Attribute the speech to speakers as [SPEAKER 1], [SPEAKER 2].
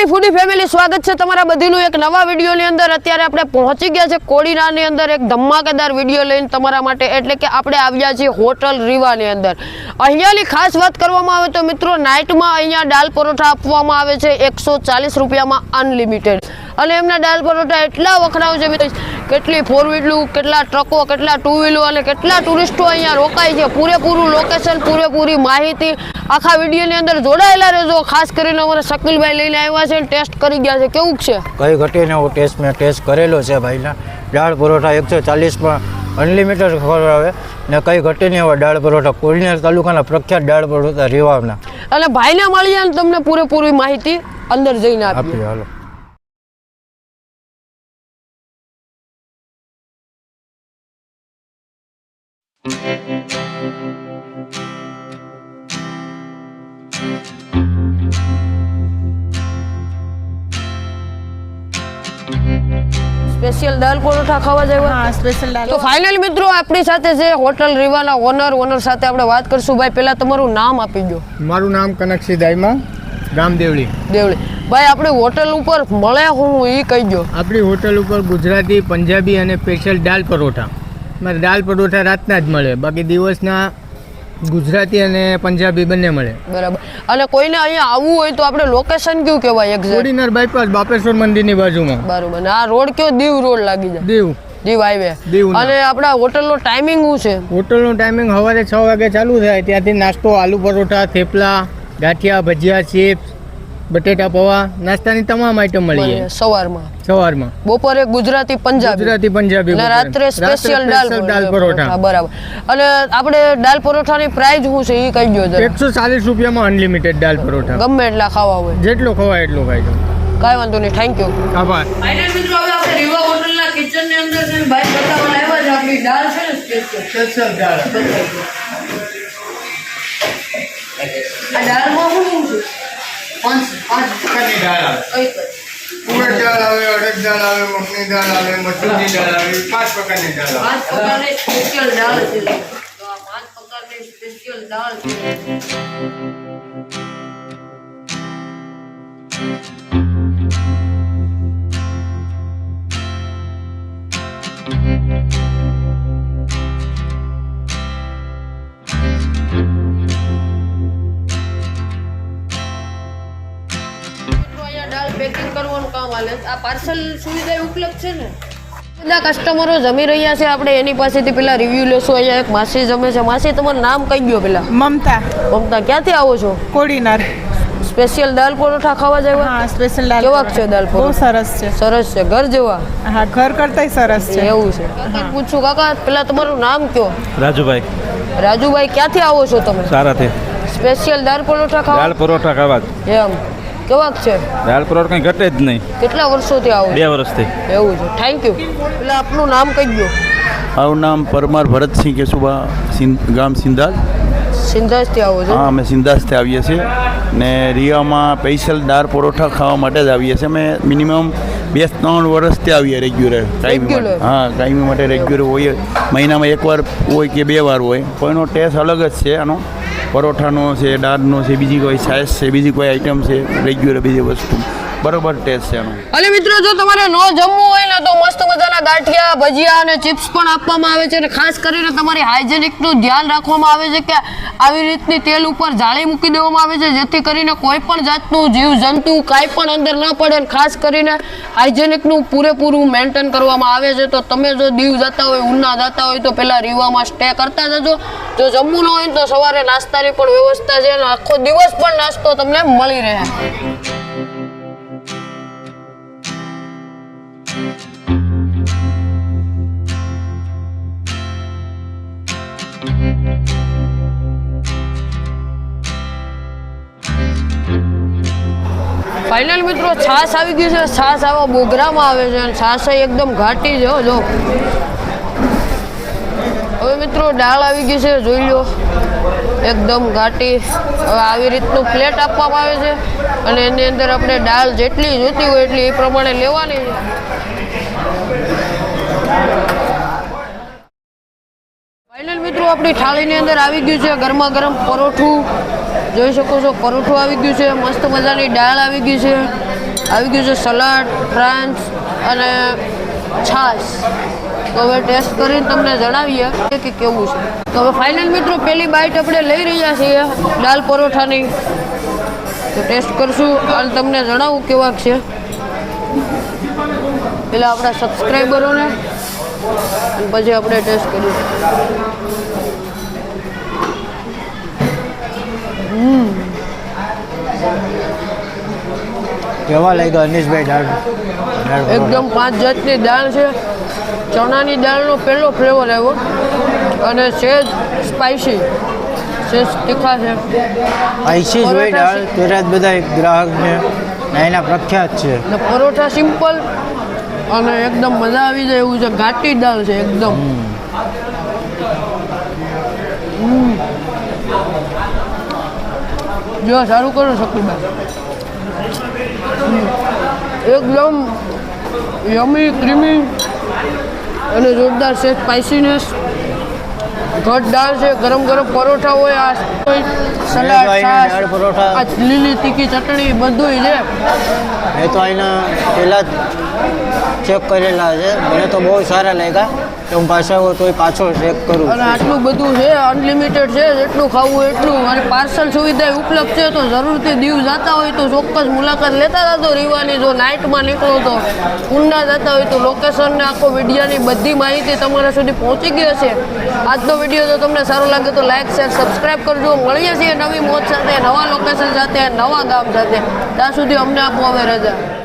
[SPEAKER 1] મારી ફૂડી ફેમિલી સ્વાગત છે તમારા બધીનું એક નવા વિડીયોની અંદર. અત્યારે આપણે પહોંચી ગયા છે કોડીનાની અંદર એક ધમાકેદાર વીડિયો લઈને તમારા માટે. એટલે કે આપણે આવ્યા છીએ હોટલ રીવાની અંદર. અહીંયાની ખાસ વાત કરવામાં આવે તો મિત્રો, નાઇટમાં અહીંયા દાલ પરોઠા આપવામાં આવે છે એકસો ચાલીસ રૂપિયામાં અનલિમિટેડ. અને એમના દાલ પરોઠા એટલા વખણાવ છે મિત્રો, કેટલી ફોર વ્હીલું કેટલા ટ્રકો કેટલા ટુ વ્હીલો અને કેટલા ટુરિસ્ટો અહીંયા રોકાય છે. પૂરેપૂરું લોકેશન પૂરેપૂરી માહિતી આખા વિડીયોની અંદર જોડાયેલા રહેજો. ખાસ કરીને અમારે શકીલભાઈ લઈને આવ્યા છે ટેસ્ટ કરી ગયા છે. કેવું છે?
[SPEAKER 2] કઈ ઘટીને હું ટેસ્ટ મેં ટેસ્ટ કરેલો છે ભાઈના. દાળ પરોઠા એકસો ચાલીસમાં અનલિમિટેડ ખવડાવે ને કઈ નહીં હવે દાળ પરોઠા. કોડીનાર તાલુકાના પ્રખ્યાત દાળ પરોઠા રેવાના.
[SPEAKER 1] અને ભાઈને મળીએ અને તમને પૂરેપૂરી માહિતી અંદર જઈને આપીએ
[SPEAKER 2] હાલો.
[SPEAKER 1] સ્પેશિયલ દાલ પરોઠા ખાવા જાય
[SPEAKER 3] હા સ્પેશિયલ દાલ.
[SPEAKER 1] તો ફાઇનલ મિત્રો આપણી સાથે છે હોટલ રીવાના ઓનર ઓનર સાથે આપણે વાત કરશું. ભાઈ પહેલા તમારું નામ આપી દો.
[SPEAKER 4] મારું નામ કનકસિંહ દાઈમા ગામ દેવળી.
[SPEAKER 1] દેવળી. ભાઈ આપણે હોટલ ઉપર મળે હું એ કહી દો.
[SPEAKER 4] આપણી હોટલ ઉપર ગુજરાતી પંજાબી અને સ્પેશિયલ દાલ પરોઠા. મારે દાલ પરોઠા રાતના જ મળે. બાકી દિવસના ગુજરાતી અને પંજાબી બંને મળે.
[SPEAKER 1] બરાબર. અને કોઈને અહીંયા આવવું હોય તો આપણે લોકેશન કયું કહેવાય એક્ઝેક્ટ
[SPEAKER 4] કોડીનાર બાયપાસ બાપેશ્વર મંદિરની બાજુમાં.
[SPEAKER 1] બરાબર. આ રોડ કયો? દીવ રોડ લાગી જાય.
[SPEAKER 4] દીવ.
[SPEAKER 1] દીવ હાઈવે
[SPEAKER 4] દીવ
[SPEAKER 1] અને આપણા હોટલનો ટાઈમિંગ શું છે?
[SPEAKER 4] હોટલનો ટાઈમિંગ સવારે છ વાગે ચાલુ થાય ત્યાંથી નાસ્તો આલુ પરોઠા થેપલા ગાંઠિયા ભજીયા ચિપ્સ બટેટા પૌવા નાસ્તાની તમામ આઈટમ મળી જાય.
[SPEAKER 1] સવારમાં.
[SPEAKER 4] સવારમાં.
[SPEAKER 1] બપોરે ગુજરાતી પંજાબી.
[SPEAKER 4] ગુજરાતી પંજાબી
[SPEAKER 1] અને રાત્રે સ્પેશિયલ દાલ
[SPEAKER 4] દાલ પરોઠા.
[SPEAKER 1] બરાબર. અને આપણે દાલ પરોઠાની પ્રાઇસ શું છે એ કહી દો જરા.
[SPEAKER 4] એકસો ચાલીસ રૂપિયામાં અનલિમિટેડ દાલ પરોઠા.
[SPEAKER 1] ગમે એટલા ખાવા હોય.
[SPEAKER 4] જેટલો ખવાય એટલો ખાઈ
[SPEAKER 1] કાંઈ વાંધો નહીં થેન્ક યુ
[SPEAKER 4] આભાર.
[SPEAKER 1] મિત્રો હવે આપણે રીવા હોટલના કિચનની અંદર છે ભાઈ બતાવવા આવ્યા છે આપણી દાળ છે ને સ્પેશિયલ આ દાળમાં શું
[SPEAKER 4] પાંચ પાંચ પ્રકારની દાળ આવે. તુવેર દાળ આવે અડદ દાળ આવે મગની દાળ આવે મસૂરની દાળ આવે પાંચ પ્રકારની દાળ આવે.
[SPEAKER 1] પાંચ પ્રકારની સ્પેશિયલ દાળ છે. તો આ પાંચ પ્રકારની સ્પેશિયલ દાળ છે. મિત્રો દાળ પેકિંગ કરવાનું કામ હાલે. આ પાર્સલ સુવિધા ઉપલબ્ધ છે ને? બધા કસ્ટમરો જમી રહ્યા છે. આપણે એની પાસેથી પેલા રિવ્યુ લેશું. અહીંયા એક માસી જમે છે. માસી તમારું નામ કહી ગયો પેલા.
[SPEAKER 3] મમતા.
[SPEAKER 1] મમતા ક્યાંથી આવો છો?
[SPEAKER 3] કોડીનાર.
[SPEAKER 1] સ્પેશિયલ દાલ પરોઠા ખાવા જાય
[SPEAKER 3] હા સ્પેશિયલ દાલ
[SPEAKER 1] કેવાક
[SPEAKER 3] પરોઠા.
[SPEAKER 1] છે દાલ
[SPEAKER 3] બહુ સરસ છે.
[SPEAKER 1] સરસ છે. ઘર જેવા?
[SPEAKER 3] હા ઘર કરતાંય સરસ છે.
[SPEAKER 1] એવું છે. કાકા પૂછું કાકા પેલા તમારું નામ કયો?
[SPEAKER 5] રાજુભાઈ.
[SPEAKER 1] રાજુભાઈ ક્યાંથી આવો છો તમે?
[SPEAKER 5] સારાથી.
[SPEAKER 1] સ્પેશિયલ દાળ પરોઠા
[SPEAKER 5] દાળ
[SPEAKER 1] ખાવા
[SPEAKER 5] પરોઠા ખાવા
[SPEAKER 1] એમ. કેવાક છે?
[SPEAKER 5] દાળ પરોઠા કંઈ ઘટે જ નહીં.
[SPEAKER 1] કેટલા વર્ષોથી આવો?
[SPEAKER 5] બે વર્ષથી.
[SPEAKER 1] એવું છે. થેન્ક યુ એટલે આપનું નામ કહી દો
[SPEAKER 6] મારું નામ પરમાર ભરતસિંહ કેશુભા ગામ સિંધાલ
[SPEAKER 1] સિંધાસથી આવો છો?
[SPEAKER 6] હા અમે સિંધાસથી આવીએ છીએ. ને રિયામાં સ્પેશિયલ દાળ પરોઠા ખાવા માટે જ આવીએ છીએ. અમે મિનિમમ બે ત્રણ વર્ષથી આવીએ રેગ્યુલર કાયમી હા કાયમી માટે રેગ્યુલર હોય મહિનામાં એકવાર હોય કે બે વાર હોય. પણ એનો ટેસ્ટ અલગ જ છે આનો. પરોઠાનો છે, દાળનો છે, બીજી કોઈ છાશ છે, બીજી કોઈ આઈટમ છે રેગ્યુલર બીજી વસ્તુ. બરોબર ટેસ્ટ છે એનો.
[SPEAKER 1] અને મિત્રો, જો તમારે ન જમવું હોય ને તો ગાંઠિયા ભજીયા અને ચિપ્સ પણ આપવામાં આવે છે અને ખાસ કરીને તમારી હાઇજેનિકનું ધ્યાન રાખવામાં આવે છે કે આવી રીતની તેલ ઉપર જાળી મૂકી દેવામાં આવે છે, જેથી કરીને કોઈ પણ જાતનું જીવજંતુ કાંઈ પણ અંદર ન પડે અને ખાસ કરીને હાઇજેનિકનું પૂરેપૂરું મેન્ટેન કરવામાં આવે છે. તો તમે જો દીવ જતા હોય, ઉના જતા હોય, તો પહેલાં રીવામાં સ્ટે કરતા જજો. જો જમવું હોય તો સવારે નાસ્તાની પણ વ્યવસ્થા છે અને આખો દિવસ પણ નાસ્તો તમને મળી રહે. ફાઇનલ મિત્રો, છાશ આવી ગયું છે. છાશ આવા બોગરામાં આવે છે અને છાસ એકદમ ઘાટી છે જો. હવે મિત્રો, દાળ આવી ગઈ છે, જોઈ લો. એકદમ ઘાટી. હવે આવી રીતનું પ્લેટ આપવામાં આવે છે અને એની અંદર આપણે દાળ જેટલી જોતી હોય એટલી એ પ્રમાણે લેવાની ફાઇનલ મિત્રો, આપણી થાળીની અંદર આવી ગયું છે ગરમા ગરમ પરોઠું. જોઈ શકો છો, પરોઠું આવી ગયું છે, મસ્ત મજાની દાળ આવી ગઈ છે, આવી ગયું છે સલાડ, ફ્રાન્સ અને છાશ. તો હવે ટેસ્ટ કરીને તમને જણાવીએ કે કેવું છે. તો હવે ફાઇનલ મિત્રો, પહેલી બાઇટ આપણે લઈ રહ્યા છીએ દાલ પરોઠાની. તો ટેસ્ટ કરશું અને તમને જણાવું કેવાક છે. પેલા આપણા સબસ્ક્રાઈબરોને અને પછી આપણે ટેસ્ટ કરીશું.
[SPEAKER 2] કેવા લાગ્યા અનીશભાઈ દાળ? દાળ
[SPEAKER 1] એકદમ પાંચ જાતની દાળ છે. ચણાની દાળનો પહેલો ફ્લેવર આવ્યો. અને સેજ સ્પાઇસી સેજ તીખા છે.
[SPEAKER 2] જ દાળ ત્યારે જ બધા ગ્રાહકને છે એના પ્રખ્યાત છે.
[SPEAKER 1] પરોઠા સિમ્પલ અને એકદમ મજા આવી જાય એવું છે. ઘાટી દાળ છે એકદમ. હમ. જો સારું કરો શકુભાઈ એકદમ યમી ક્રીમી અને જોરદાર છે સ્પાઇસીનેસ ઘટ દાળ છે ગરમ ગરમ પરોઠા હોય આ સલાડ છાશ
[SPEAKER 2] પરોઠા.
[SPEAKER 1] આ લીલી તીખી ચટણી બધું છે.
[SPEAKER 2] એ તો અહીંના પહેલાં ચેક કરેલા છે. મને તો બહુ સારા લાગ્યા. હું આવું, તોય પાછો ચેક કરું.
[SPEAKER 1] અને આટલું બધું છે અનલિમિટેડ છે, જેટલું ખાવું એટલું. અને પાર્સલ સુવિધા ઉપલબ્ધ છે, તો જરૂરથી દીવ જતા હોય તો ચોક્કસ મુલાકાત લેતા જતો રીવાની જો નાઇટમાં નીકળો તો ઊંડા જતા હોય તો લોકેશન ને આખો વિડીયાની બધી માહિતી તમારા સુધી પહોંચી ગઈ હશે. આજનો વીડિયો જો તમને સારો લાગે તો લાઇક શેર સબસ્ક્રાઈબ કરજો. મળીએ છીએ નવી મોજ સાથે, નવા લોકેશન સાથે, નવા ગામ સાથે. ત્યાં સુધી અમને આપો હવે રજા.